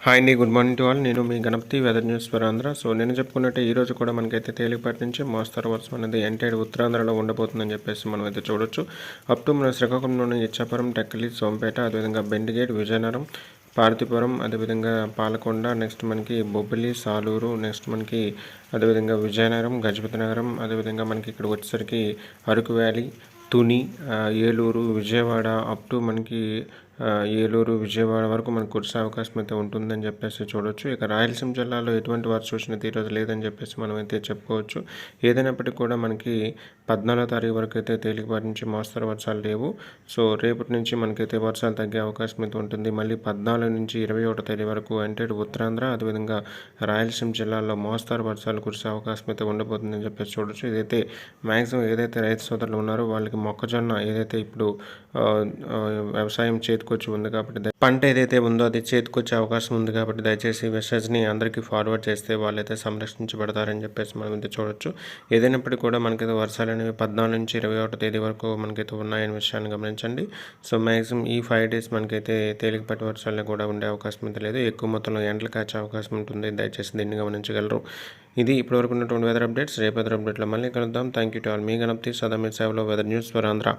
Hi అండి good morning to all నేను మీ Ganapathi weather news for Andhra so నేను చెప్పుకున్నట్టు ఈ రోజు కూడా మనకైతే తేలికపాటి నుంచి మోస్తరు వర్షం అనేది ఎంటైడ్ ఉత్తరాంధ్రలో ఉండబోతుందని చెప్పేసి మనం అయితే చూడొచ్చు. అప్ టు మన శ్రీకాకుళంలోని ఇచ్చాపురం టెక్కలి సోంపేట అదేవిధంగా బెండిగేట్ విజయనగరం పార్తిపురం అదేవిధంగా పాలకొండ నెక్స్ట్ మనకి బొబ్బిలి సాలూరు నెక్స్ట్ మనకి అదేవిధంగా విజయనగరం గజపతి నగరం అదేవిధంగా మనకి ఇక్కడ వచ్చేసరికి Araku valley Tuni Eluru Vijayawada up to మనకి ఏలూరు విజయవాడ వరకు మనకు కురిసే అవకాశం అయితే ఉంటుందని చెప్పేసి చూడొచ్చు. ఇక రాయలసీమ జిల్లాలో ఎటువంటి వర్ష సూచన ఈరోజు లేదని చెప్పేసి మనం అయితే చెప్పుకోవచ్చు. ఏదైనప్పటికీ కూడా మనకి పద్నాలుగో తారీఖు వరకు అయితే తేలికపాటి నుంచి మోస్తరు వర్షాలు లేవు. సో రేపటి నుంచి మనకైతే వర్షాలు తగ్గే అవకాశం అయితే ఉంటుంది. మళ్ళీ పద్నాలుగు నుంచి ఇరవై ఒకటో తేదీ వరకు అంటే ఉత్తరాంధ్ర అదేవిధంగా రాయలసీమ జిల్లాలో మోస్తరు వర్షాలు కురిసే అవకాశం అయితే ఉండబోతుందని చెప్పేసి చూడొచ్చు. ఇదైతే మ్యాక్సిమం ఏదైతే రైతు సోదరులు ఉన్నారో వాళ్ళకి మొక్కజొన్న ఏదైతే ఇప్పుడు వ్యవసాయం చేతికి చేతికొచ్చి ఉంది కాబట్టి పంట ఏదైతే ఉందో అది చేతికొచ్చే అవకాశం ఉంది కాబట్టి దయచేసి మెసేజ్ని అందరికీ ఫార్వర్డ్ చేస్తే వాళ్ళైతే సంరక్షించబడతారని చెప్పేసి మనం అయితే చూడొచ్చు. ఏదైనప్పటికీ కూడా మనకైతే వర్షాలు అనేవి పద్నాలుగు నుంచి ఇరవై ఒకటో తేదీ వరకు మనకైతే ఉన్నాయని విషయాన్ని గమనించండి. సో మ్యాక్సిమం ఈ ఫైవ్ డేస్ మనకైతే తేలికపాటి వర్షాలు కూడా ఉండే అవకాశం అయితే లేదు. ఎక్కువ మొత్తంలో ఎండలు కాచే అవకాశం ఉంటుంది. దయచేసి దీన్ని గమనించగలరు. ఇది ఇప్పటివరకు ఉన్నటువంటి వెదర్ అప్డేట్స్ రేపు వెదర్ అప్డేట్లో మళ్ళీ కలుద్దాం. థ్యాంక్ యూ టు ఆల్ మీ గణపతి సదా మీ సేవలో వెదర్ న్యూస్ ఫర్ ఆంధ్ర